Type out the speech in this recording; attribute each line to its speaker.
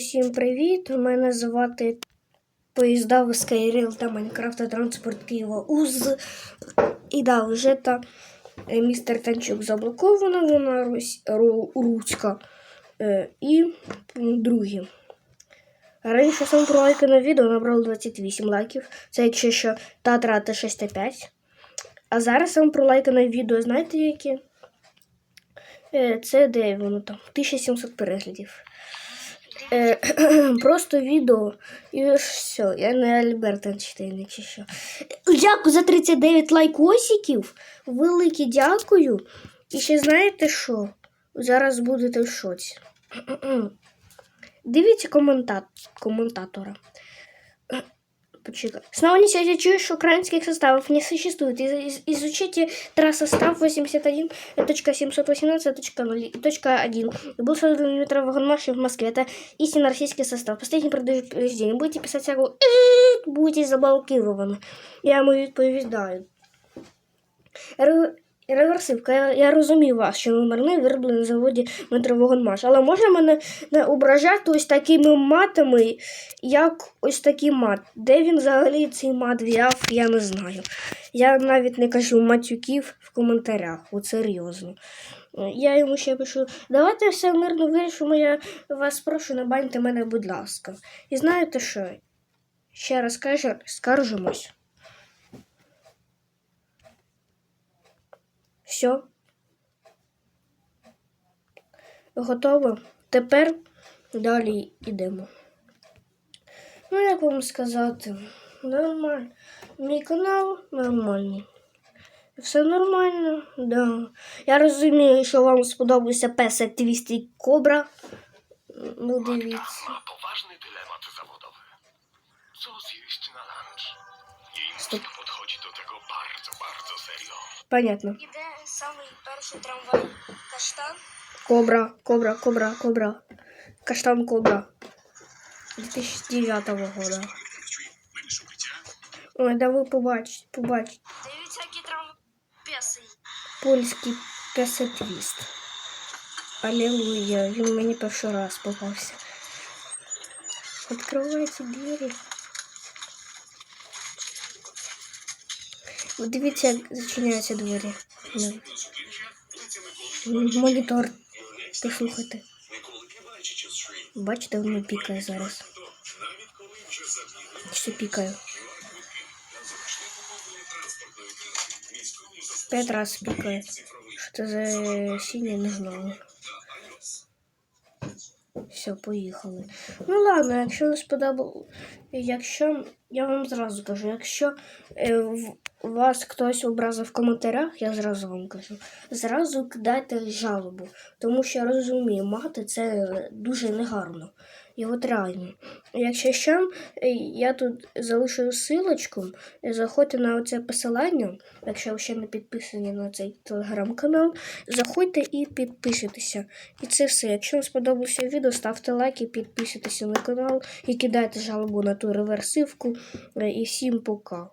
Speaker 1: Всім привіт! Мене звати Поїзда в Skyrail та Майнкрафта Транспорт Києва УЗ. І да, вже та е, містер Танчук заблоковано, вона русь, ру, руська. Е, і другі. Раніше сам про лайки на відео набрав 28 лайків. Це якщо що Татра Т6Т5. А зараз сам про лайки на відео, знаєте які? Е, Це де воно там? 1700 переглядів. Е, просто відео і все. Я не Альберт Einstein, чи що. Дякую за 39 лайкосиків. Велике дякую. І ще знаєте що? Зараз будете в шоці. Дивіться коментат... коментатора. Почекай. Снова не сядя, что украинских составов не существует. Из- из- Изучите трассостав 81.718.0.1. Был создан метро вагонмашин в Москве. Это истинно российский состав. Последний предупреждение. Будете писать всякую будете заблокированы. Я ему відповідаю. Ре- Реверсивка, я, я розумію вас, що номерний вироблений на заводі метровогонмаш. Але можна мене не ображати ось такими матами, як ось такий мат. Де він взагалі цей мат взяв, я не знаю. Я навіть не кажу матюків в коментарях, от серйозно. Я йому ще пишу, давайте все мирно вирішимо, я вас прошу, не баньте мене, будь ласка. І знаєте що? Ще раз скаржимось. Все. Готово. Тепер далі йдемо. Ну, як вам сказати, нормально. Мій канал нормальний. Все нормально, да. Я розумію, що вам сподобався песик Твісті Кобра. Ну, дивіться.
Speaker 2: ma poważny dylemat zawodowy. Co zjeść na lunch? Jej
Speaker 1: Stop.
Speaker 2: podchodzi do tego bardzo, bardzo serio.
Speaker 1: Понятно.
Speaker 3: Іде самий трамвай каштан.
Speaker 1: Кобра, кобра, кобра, кобра. Каштан кобра. 2009 года. Ой, да ви побачите, побачите.
Speaker 3: Дивіться, який трамвай песий.
Speaker 1: Польський песетвіст. Алілуя, він мені перший раз попався. Відкриваються двері. Дивіться, як зачиняються двері. Монітор. послухати. Бачите, воно пікає зараз. Ще пікає? П'ять раз пікає. Що це за синє, не. Все, поїхали. Ну ладно, якщо не сподобалося, якщо я вам зразу кажу, якщо е, вас хтось образив в коментарях, я зразу вам кажу, зразу кидайте жалобу, тому що я розумію, мати це дуже негарно. І от реально. Якщо що, е, я тут залишу силочку, е, заходьте на оце посилання, якщо ви ще не підписані на цей телеграм-канал, заходьте і підписуйтеся. І це все. Якщо вам сподобалося відео, ставте лайки, підписуйтеся на канал і кидайте жалобу на ту реверсивку. Е, І всім пока.